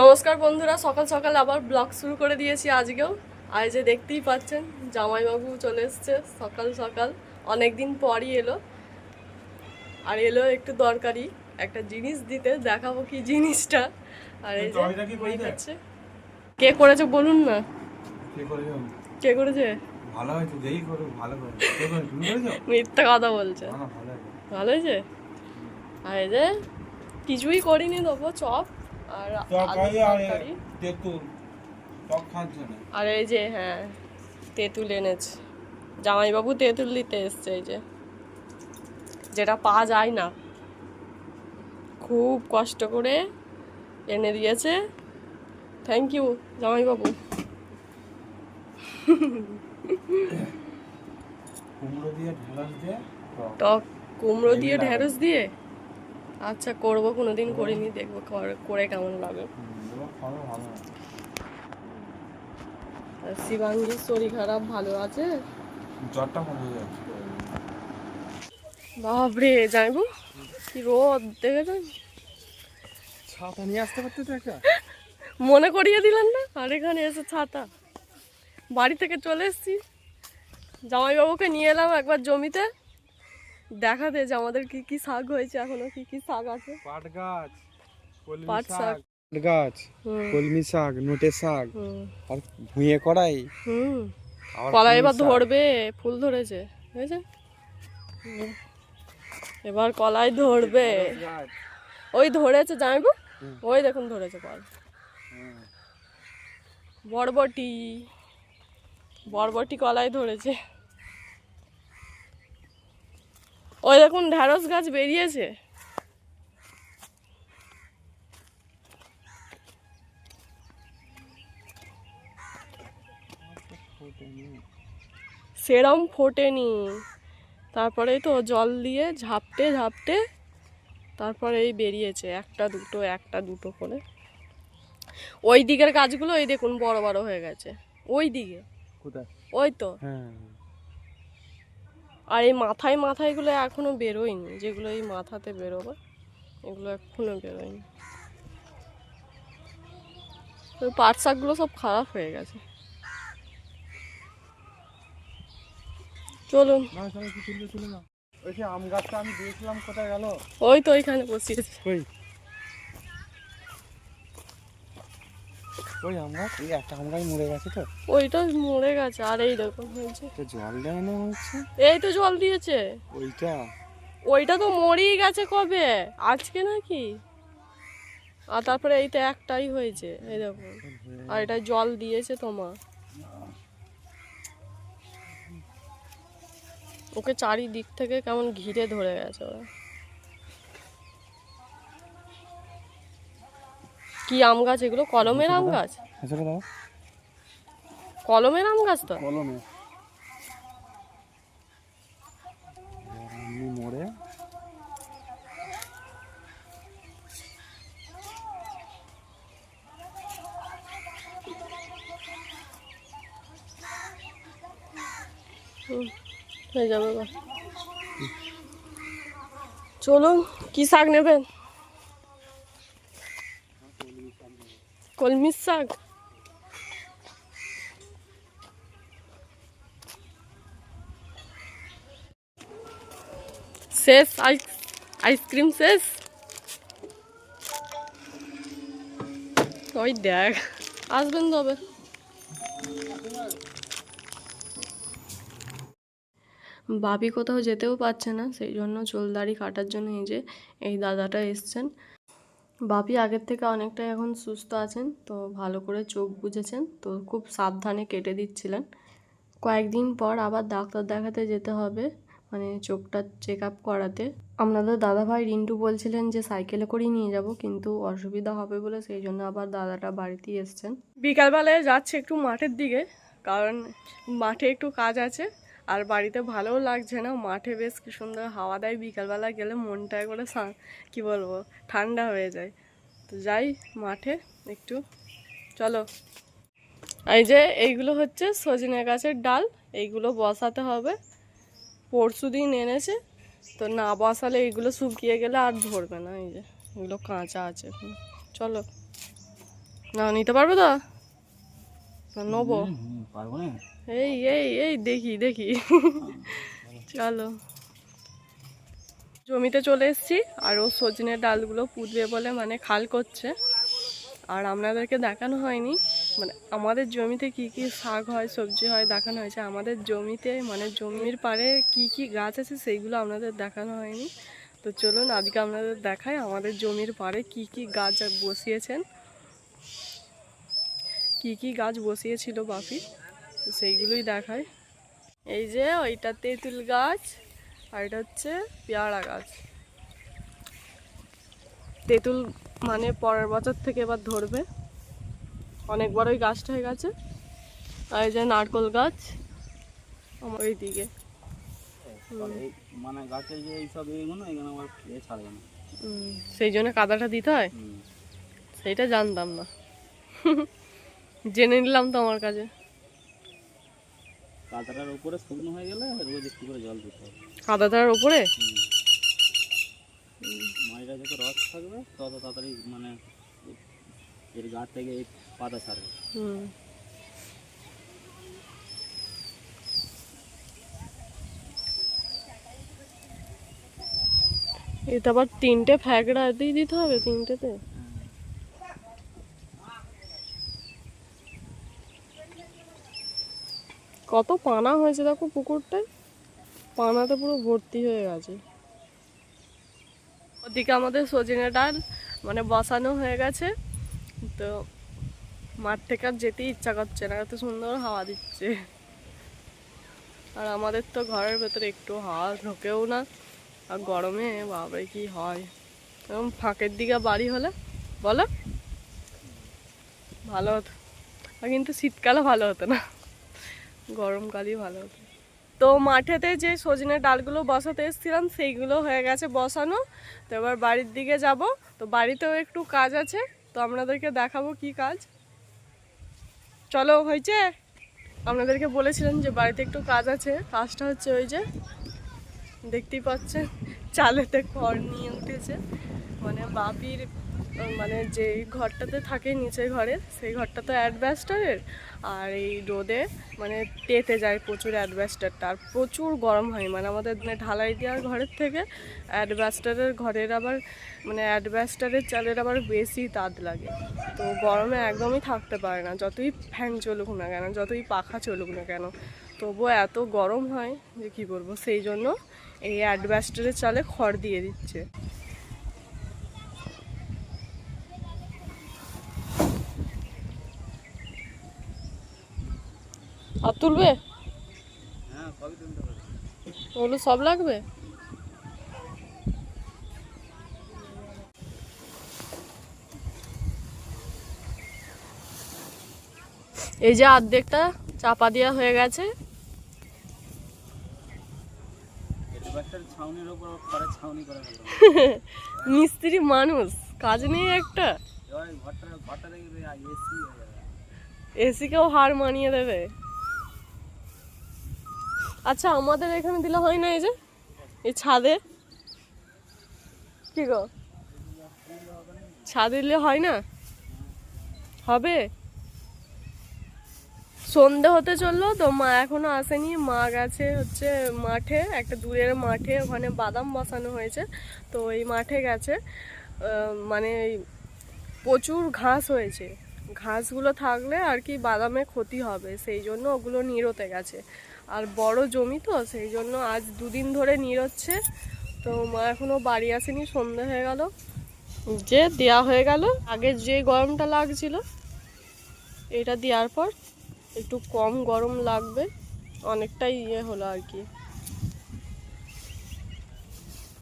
নমস্কার বন্ধুরা সকাল সকাল আবার ব্লগ শুরু করে দিয়েছি আজকেও। আর যে দেখতেই পাচ্ছেন জামাইবাবু চলে এসছে সকাল সকাল অনেক দিন পরই এলো। আর এলো একটু দরকারি একটা জিনিস দিতে দেখাবো কি জিনিসটা। আর এই যে কি করেছে বলুন না। কে করেছে ভালো হয়েছে যেই করো ভালো মিথ্যা কথা বলছে। ভালো হয়েছে। আর এই যে কিছুই করিনি দেবো চপ। আর চপ আর তেঁতুল চপ খাচ্ছ না আর এই যে হ্যাঁ তেঁতুল এনেছে। জামাইবাবু তেঁতুল দিতে এসছে এই যে। যেটা পাওয়া যায় না। খুব কষ্ট করে এনে দিয়েছে। থ্যাংক ইউ জামাইবাবু। কুমড়ো দিয়ে ঢেঁড়স দিয়ে টক। কুমড়ো দিয়ে ঢেঁড়স দিয়ে? আচ্ছা করব কোনোদিন করিনি দেখব করে- করে কেমন লাগে। শিবাঙ্গীর শরীর খারাপ ভালো আছে? জ্বরটা কমে যাবে বাপরে যাইবো কি রোদ দেখেছেন? ছাতা নিয়ে আসতে পারতে তো একটা? মনে করিয়ে দিলেন না? আর এখানে এসে ছাতা। বাড়ি থেকে চলে এসেছি। জামাইবাবুকে নিয়ে এলাম একবার জমিতে। দেখাতে যে আমাদের কি কি শাক হয়েছে এখনও কি কি শাক আছে। পাট গাছ কলমি পাট শাক। গাছ কলমি শাক নোটে শাক আর ভুঁয়ে কড়াই। হুম। কলা এবার ধরবে ফুল ধরেছে বুঝেছে এবার কলাই ধরবে। ওই ধরেছে হুম। ওই দেখুন ধরেছে কল। বরবটি। বরবটি কলাই ধরেছে। ওই দেখুন ঢ্যাঁড়স গাছ বেরিয়েছে। সেরম ফোটেনি। তারপরেই তো জল দিয়ে ঝাপটে ঝাপটে তারপরে এই বেরিয়েছে একটা দুটো একটা দুটো করে। ওই দিকের গাছগুলো এই দেখুন বড় বড় হয়ে গেছে। ওই দিকে। ওই তো। হ্যাঁ। আর এই মাথায় মাথায়গুলো এখনও বেরোয়নি যেগুলো এই মাথাতে বেরোবে এগুলো এখনও বেরোয়নি। পাট শাকগুলো সব খারাপ হয়ে গেছে। চলুন। ওই আম গাছটা আমি দিয়েছিলাম কোথায় গেল? ওই তো ওইখানে বসিয়েছে। ওই আম গাছ এই একটা আম গাছ মরে গেছে তো। ওইটা মরে গেছে আর এই দেখুন হয়েছে। তো জল দেয় না হচ্ছে? এই তো জল দিয়েছে। ওইটা? ওইটা তো মরেই গেছে কবে? আজকে নাকি? আর তারপরে এইটা একটাই হয়েছে এই দেখুন আর এটা জল দিয়েছে তোমার ওকে চারিদিক থেকে কেমন ঘিরে ধরে গেছে ওরা। কি আম গাছ? এগুলো কলমের আম গাছ? কলমের আম গাছ তো? কলমে। হয়ে যাবে চলুন কি শাক নেবেন? কলমির শাক। শেষ, আইস আইসক্রিম শেষ? ওই দেখ, আসবেন তবে। বাবি কোথাও যেতেও পারছে না, সেই জন্য চুলদাড়ি কাটার জন্য এই যে, এই দাদাটা এসছেন। বাপি আগের থেকে অনেকটাই এখন সুস্থ আছেন, তো ভালো করে চোখ বুঝেছেন তো খুব সাবধানে কেটে দিচ্ছিলেন। কয়েকদিন পর আবার ডাক্তার দেখাতে যেতে হবে মানে চোখটা চেক আপ করাতে। আপনাদের দাদাভাই রিন্টু বলছিলেন যে সাইকেলে করেই নিয়ে যাব, কিন্তু অসুবিধা হবে বলে সেই জন্য আবার দাদাটা বাড়িতেই এসছেন। বিকালবেলায় যাচ্ছে একটু মাঠের দিকে, কারণ মাঠে একটু কাজ আছে আর বাড়িতে ভালোও লাগছে না মাঠে বেশ কি সুন্দর হাওয়া দেয় বিকালবেলা গেলে মনটা করে কি বলব ঠান্ডা হয়ে যায়। তো যাই মাঠে একটু চলো। এই যে এইগুলো হচ্ছে সজনে গাছের ডাল এইগুলো বসাতে হবে। পরশু দিন এনেছে তো না বসালে এইগুলো শুকিয়ে গেলে আর ধরবে না এই যে এগুলো কাঁচা আছে এখন। চলো। না নিতে পারবে তো? নেব। পারব না? এই এই এই, দেখি দেখি। চলো। জমিতে চলে এসেছি, আর ও সজনের ডালগুলো পুঁতবে বলে মানে খাল করছে। আর আপনাদেরকে দেখানো হয়নি মানে আমাদের জমিতে কি কি শাক হয়, সবজি হয় দেখানো হয়েছে। আমাদের জমিতে মানে জমির পাড়ে কি কি গাছ আছে সেইগুলো আপনাদের দেখানো হয়নি। তো চলুন, আজকে আপনাদের দেখায় আমাদের জমির পাড়ে কি কি গাছ বসিয়েছেন। কি কি গাছ বসিয়েছিল বাপি? তো সেইগুলোই দেখায়। এই যে ওইটা তেঁতুল গাছ আর এটা হচ্ছে পেয়ারা গাছ। তেঁতুল মানে পরের বছর থেকে এবার ধরবে। অনেক বড়ই গাছটা হয়ে গেছে। আর এই যে নারকল গাছ আমার ওই দিকে মানে গাছের যে এইসব এগুলো আমার এ ছাড়বে না। সেই জন্য কাদাটা দিতে হয়? সেইটা জানতাম না। জেনে নিলাম তো আমার কাছে। কাঁটাটার উপরে শুকনো হয়ে গেলে রোজ একটু করে জল দিতে হবে। কাদাটার ওপরে মাটিটা যত রস থাকবে তত তাড়াতাড়ি মানে এর গা থেকে পাতা ছাড়বে। হুম। এটা আবার তিনটে ফ্যাগড়া দিয়ে দিতে হবে তিনটেতে? কত পানা হয়েছে দেখো পুকুরটায়? পানাতে পুরো ভর্তি হয়ে গেছে। ওদিকে আমাদের সজনে ডাল মানে বসানো হয়ে গেছে। তো মাঠ থেকে আর যেতে ইচ্ছা করছে না, এত সুন্দর হাওয়া দিচ্ছে। আর আমাদের তো ঘরের ভেতরে একটু হাওয়া ঢোকেও না। আর গরমে বাবারে কি হয়। এরকম ফাঁকের দিকে বাড়ি হলে, বলো? ভালো হতো। কিন্তু শীতকালে ভালো হতো না। গরমকালই ভালো তো মাঠেতে যে সজনে ডালগুলো বসাতে এসেছিলাম, সেইগুলো হয়ে গেছে বসানো। তো এবার বাড়ির দিকে যাব। তো বাড়িতেও একটু কাজ আছে, তো আপনাদেরকে দেখাবো কি কাজ। চলো, হয়েছে? আপনাদেরকে বলেছিলাম যে বাড়িতে একটু কাজ আছে। কাজটা হচ্ছে ওই যে, দেখতেই পাচ্ছেন, চালেতে খড় নিয়ে উঠেছে। মানে বাপির মানে যে ঘরটাতে থাকে নিচের ঘরে, সেই ঘরটা তো অ্যাডভেস্টারের আর এই রোদে মানে তেতে যায় প্রচুর অ্যাডভেস্টারটা আর প্রচুর গরম হয় মানে আমাদের মানে ঢালাই দেওয়ার ঘরের থেকে অ্যাডভেস্টারের ঘরের আবার মানে অ্যাডভেস্টারের চালের আবার বেশি তাদ লাগে। তো গরমে একদমই থাকতে পারে না, যতই ফ্যান চলুক না কেন, যতই পাখা চলুক না কেন, তবুও এত গরম হয় যে কি বলব, সেই জন্য এই অ্যাডভেস্টারের চালে খড় দিয়ে দিচ্ছে। আর তুলবে? ওগুলো সব লাগবে? এই যে অর্ধেকটা চাপা দেওয়া হয়ে গেছে। মিস্ত্রি মানুষ কাজ নেই একটা। এসিকেও হার মানিয়ে দেবে। আচ্ছা আমাদের এখানে দিলে হয় না এই যে, এই ছাদে? কি গো? ছাদে দিলে হয় না? হবে? সন্ধে হতে চলল, তো মা এখনও আসেনি। মা গেছে হচ্ছে মাঠে, একটা দূরের মাঠে, ওখানে বাদাম বসানো হয়েছে, তো এই মাঠে গেছে। মানে প্রচুর ঘাস হয়েছে। ঘাসগুলো থাকলে আর কি বাদামে ক্ষতি হবে, সেই জন্য ওগুলো নিরোতে গেছে। আর বড় জমি তো, সেই জন্য আজ দুদিন ধরে নিরোচ্ছে তো মা এখনও বাড়ি আসেনি সন্ধ্যা হয়ে গেল। যে দেয়া হয়ে গেল, আগে যে গরমটা লাগছিল, এটা দেওয়ার পর একটু কম গরম লাগবে, অনেকটাই ইয়ে হলো আর কি।